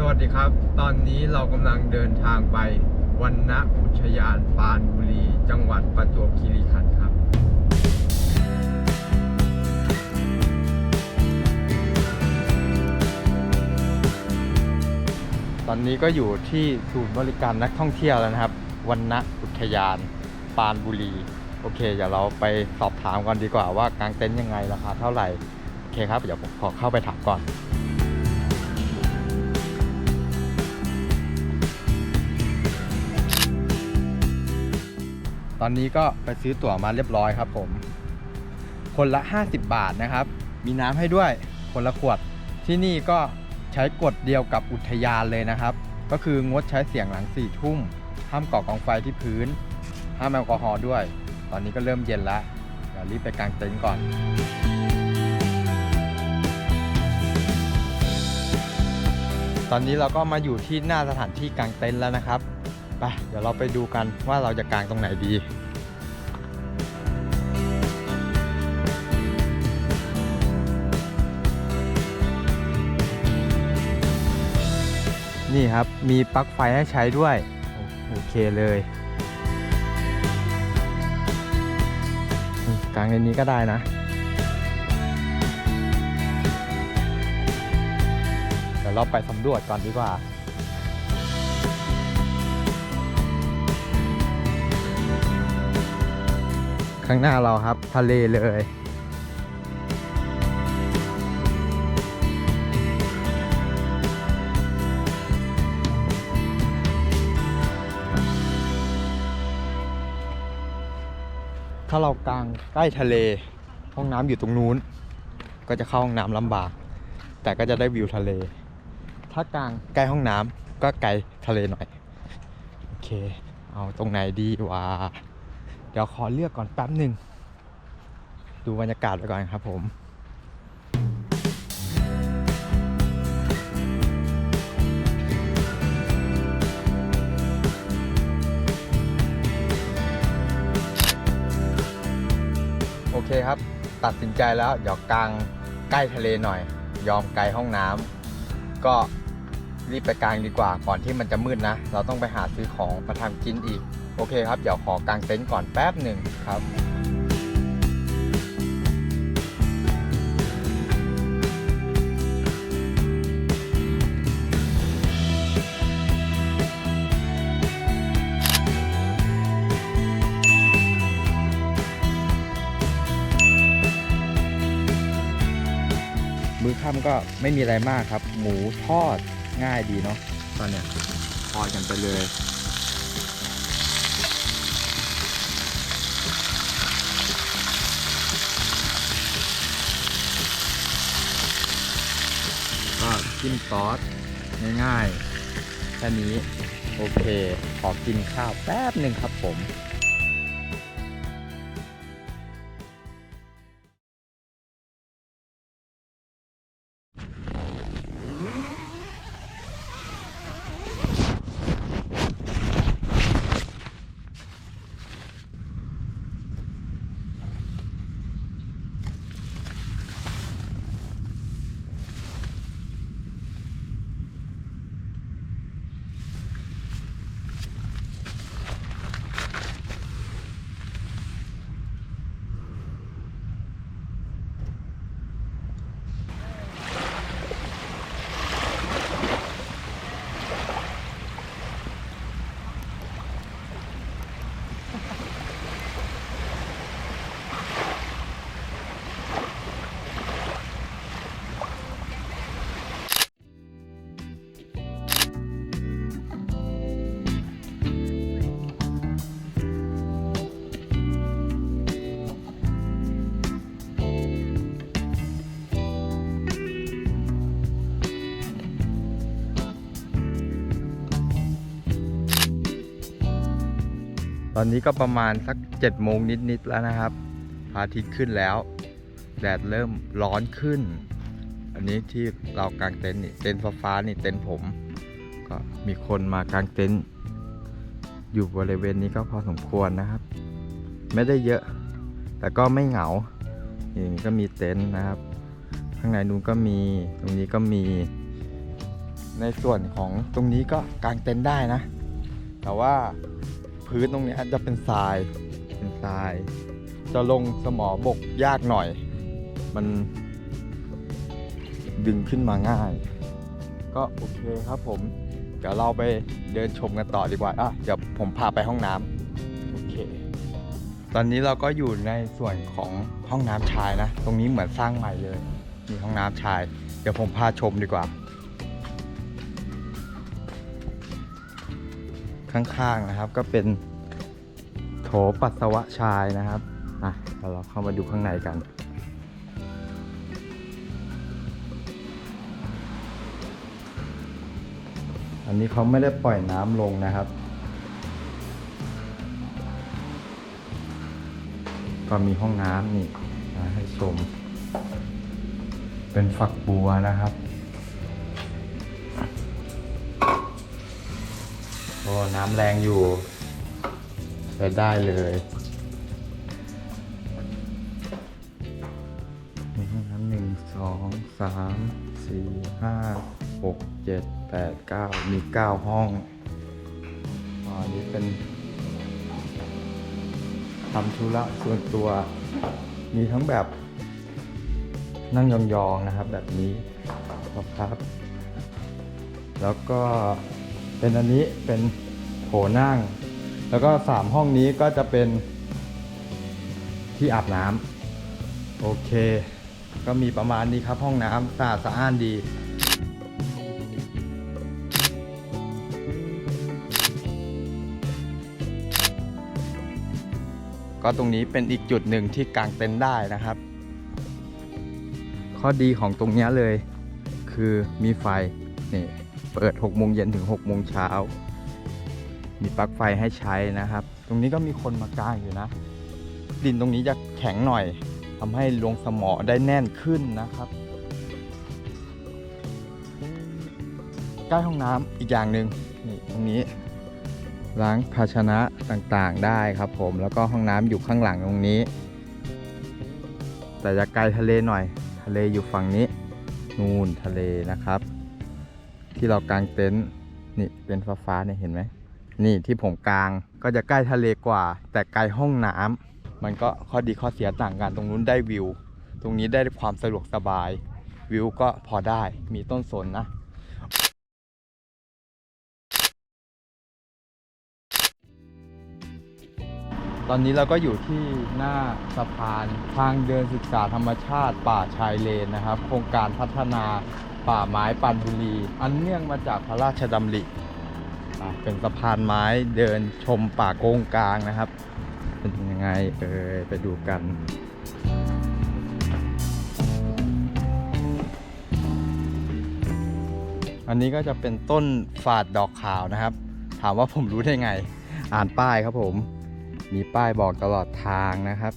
สวัสดีครับ ตอนนี้เรากำลังเดินทางไปวันณอุทยานปานบุรี จังหวัดประจวบคีรีขันธ์ครับ ตอนนี้ก็อยู่ที่ศูนย์บริการนักท่องเที่ยวแล้วนะครับวันณอุทยานปานบุรี โอเค เดี๋ยวเราไปสอบถามกันดีกว่าว่ากางเต็นท์ยังไงราคาเท่าไหร่ โอเคครับ เดี๋ยวผมขอเข้าไปถามก่อน ตอนนี้ก็ไปซื้อตั๋วมาเรียบร้อยครับผม คนละ 50 บาทนะครับ มีน้ำให้ด้วยคนละขวด ที่นี่ก็ใช้กฎเดียวกับอุทยานเลยนะครับ ก็คืองดใช้เสียงหลัง4ี่ทุ่ม ห้ามก่อกองไฟที่พื้น ห้ามแอลกอฮอล์ด้วย ตอนนี้ก็เริ่มเย็นแล้วเดี๋ยวรีบไปกางเต็นท์ก่อนตอนนี้เราก็มาอยู่ที่หน้าสถานที่กางเต็นท์แล้วนะครับ ไปเดี๋ยวเราไปดูกันว่าเราจะกางตรงไหนดีนี่ครับ มีปลั๊กไฟให้ใช้ด้วย โอเคเลยอืมกางในนี้ก็ได้นะ เดี๋ยวเราไปสำรวจก่อนดีกว่า ข้างหน้าเราครับ ทะเลเลย ถ้าเรากลางใกล้ทะเล ห้องน้ำอยู่ตรงนู้น ก็จะเข้าห้องน้ำลำบาก แต่ก็จะได้วิวทะเล ถ้ากลางใกล้ห้องน้ำก็ไกลทะเลหน่อย โอเค เอาตรงไหนดีวะ เดี๋ยวขอเลือกก่อนแป๊บหนึ่ง ดูบรรยากาศไปก่อนครับผมโอเคครับ ตัดสินใจแล้วเดี๋ยวกลางใกล้ทะเลหน่อย ยอมไกลห้องน้ำก็ รีบไปกลางดีกว่าก่อนที่มันจะมืดนะ เราต้องไปหาซื้อของมาทำกินอีก โอเคครับ เดี๋ยวขอกางเต็นท์ก่อนแป๊บหนึ่งครับมื้อค่ำก็ไม่มีอะไรมากครับ หมูทอด ง่ายดีเนาะตอนเนี้ยทอกันไปเลยก็จิ้มซอสง่ายๆแค่นี้ โอเค ขอกินข้าวแป๊บหนึ่งครับผม อนนี้ก็ประมาณสัก7จ็ดโมงนิดๆแล้วนะครับพระอาทิตย์ขึ้นแล้ว แดดเริ่มร้อนขึ้น อันนี้ที่เรากางเต็นท์นี่เต็นท์ฟ้าๆนี่เต็นท์ผม ก็มีคนมากางเต็นท์อยู่บริเวณนี้ก็พอสมควรนะครับ ไม่ได้เยอะ แต่ก็ไม่เหงาอย่างนี้ก็มีเต็นท์นะครับ ข้างในนู้นก็มีตรงนี้ก็มี ในส่วนของตรงนี้ก็กางเต็นท์ได้นะ แต่ว่า พื้นตรงนี้จะเป็นทรายเป็นทราย จะลงสมอบกยากหน่อย มันดึงขึ้นมาง่าย ก็โอเคครับผม เดี๋ยวเราไปเดินชมกันต่อดีกว่าอะเดี๋ยวผมพาไปห้องน้ำโอเค ตอนนี้เราก็อยู่ในส่วนของห้องน้ำชายนะ ตรงนี้เหมือนสร้างใหม่เลย มีห้องน้ำชาย เดี๋ยวผมพาชมดีกว่า ข้างๆนะครับ ก็เป็นโถปัสสาวะชายนะครับอะเราเข้ามาดูข้างในกัน อันนี้เขาไม่ได้ปล่อยน้ำลงนะครับ ก็มีห้องน้ำนี่ให้ชม เป็นฝักบัวนะครับ โอ้น้ำแรงอยู่ใช้ได้เลยมีห้องน้ำหนึ่งสองสามสี่ห้าหกเจ็ดแปดเก้ามีเก้าห้องอันนี้เป็นทำธุระส่วนตัว มีทั้งแบบนั่งยองๆนะครับแบบนี้ครับ แล้วก็ เป็นอันนี้เป็นโถนั่ง แล้วก็สามห้องนี้ก็จะเป็นที่อาบน้ำโอเค ก็มีประมาณนี้ครับห้องน้ำสะอาดสะอ้านดีก็ตรงนี้เป็นอีกจุดหนึ่งที่กางเต็นท์ได้นะครับ ข้อดีของตรงนี้เลย คือมีไฟนี่ เปิด6โมงเย็นถึง6โมงเช้า มีปลั๊กไฟให้ใช้นะครับ ตรงนี้ก็มีคนมากางอยู่นะ ดินตรงนี้จะแข็งหน่อยทำให้ลงสมอได้แน่นขึ้นนะครับใกล้ห้องน้ำอีกอย่างหนึ่งนี่ตรงนี้ล้างภาชนะต่างๆได้ครับผมแล้วก็ห้องน้ำอยู่ข้างหลังตรงนี้ แต่จะไกลทะเลหน่อย ทะเลอยู่ฝั่งนี้ นู่นทะเลนะครับ ที่เรากางเต็นท์นี่เป็นฟ้าฟ้าเนี่ยเห็นไหมนี่ที่ผมกางก็จะใกล้ทะเลกว่า แต่ไกลห้องน้ำมันก็ข้อดีข้อเสียต่างกันตรงนู้นได้วิว ตรงนี้ได้ความสะดวกสบาย วิวก็พอได้มีต้นสนนะตอนนี้เราก็อยู่ที่หน้าสะพานทางเดินศึกษาธรรมชาติป่าชายเลนนะครับ โครงการพัฒนา ป่าไม้ปันบุรี อันเนื่องมาจากพระราชดำริเป็นสะพานไม้เดินชมป่าโกงกลางนะครับ เป็นยังไงเออไปดูกันอันนี้ก็จะเป็นต้นฝาดดอกขาวนะครับ ถามว่าผมรู้ได้ไง อ่านป้ายครับผม มีป้ายบอกตลอดทางนะครับ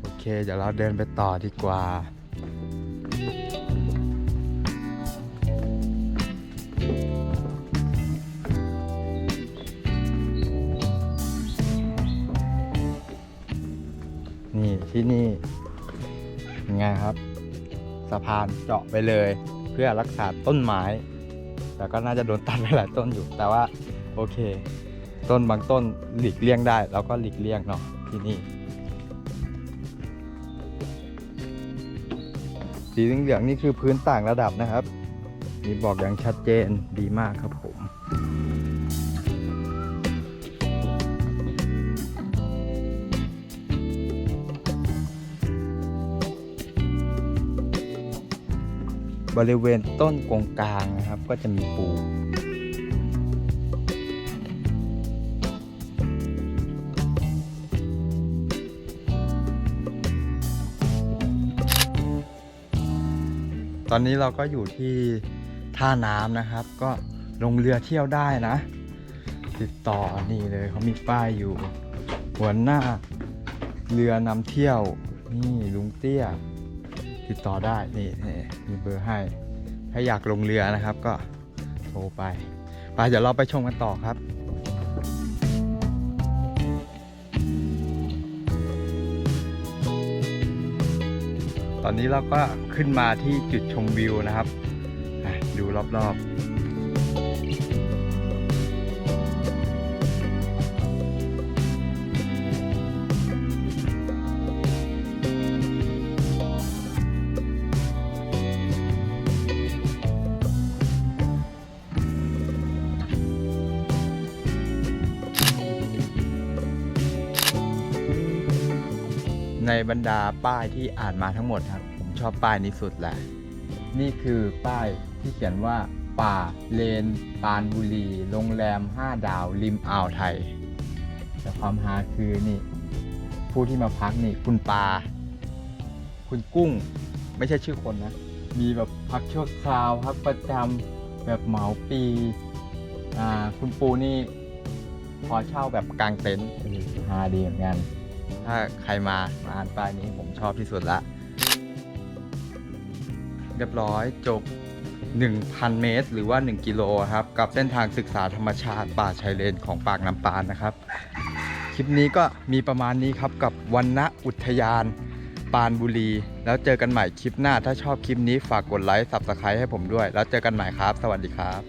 โอเค เดี๋ยวเราเดินไปต่อดีกว่า นี่ที่นี่ยังไงครับ สะพานเจาะไปเลย เพื่อรักษาต้นไม้แต่ก็น่าจะโดนตัดไปหลายต้นอยู่ แต่ว่าโอเค ต้นบางต้นหลีกเลี่ยงได้เราก็หลีกเลี่ยงเนาะที่นี่สีเหลืองนี่คือพื้นต่างระดับนะครับ มีบอกอย่างชัดเจนดีมากครับผม บริเวณต้นกงกลางนะครับ ก็จะมีปูตอนนี้เราก็อยู่ที่ท่าน้ำนะครับ ก็ลงเรือเที่ยวได้นะ ติดต่อนี่เลยเขามีป้ายอยู่ หัวหน้าเรือนำเที่ยว นี่ลุงเตี้ย ติดต่อได้นี่นี่มีเบอร์ให้ ถ้าอยากลงเรือนะครับก็โทรไปไปเดี๋ยวเราไปชมกันต่อครับตอนนี้เราก็ขึ้นมาที่จุดชมวิวนะครับ ดูรอบๆ บรรดาป้ายที่อ่านมาทั้งหมดครับ ผมชอบป้ายนี้สุดแหละ นี่คือป้ายที่เขียนว่า ป่าเลน ปานบุรี โรงแรม 5 ดาว ริมอ่าวไทย แต่ความฮาคือนี่ ผู้ที่มาพักนี่คุณปลา คุณกุ้ง ไม่ใช่ชื่อคนนะ มีแบบพักชั่วคราวพักประจำแบบเหมาปีอ่าคุณปูนี่ พอเช่าแบบกลางเต็นท์เออฮาดีเหมือนกัน ถ้าใครมามาอ่านป้ายนี้ผมชอบที่สุดละ เรียบร้อยจบ 1,000 เมตร หรือว่า 1 กิโลครับ กับเส้นทางศึกษาธรรมชาติป่าชายเลนของปากน้ำปานนะครับ คลิปนี้ก็มีประมาณนี้ครับกับวันณอุทยานปานบุรี แล้วเจอกันใหม่คลิปหน้า ถ้าชอบคลิปนี้ฝากกดไลค์สับสไครต์ให้ผมด้วย แล้วเจอกันใหม่ครับ สวัสดีครับ